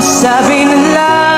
sabi nila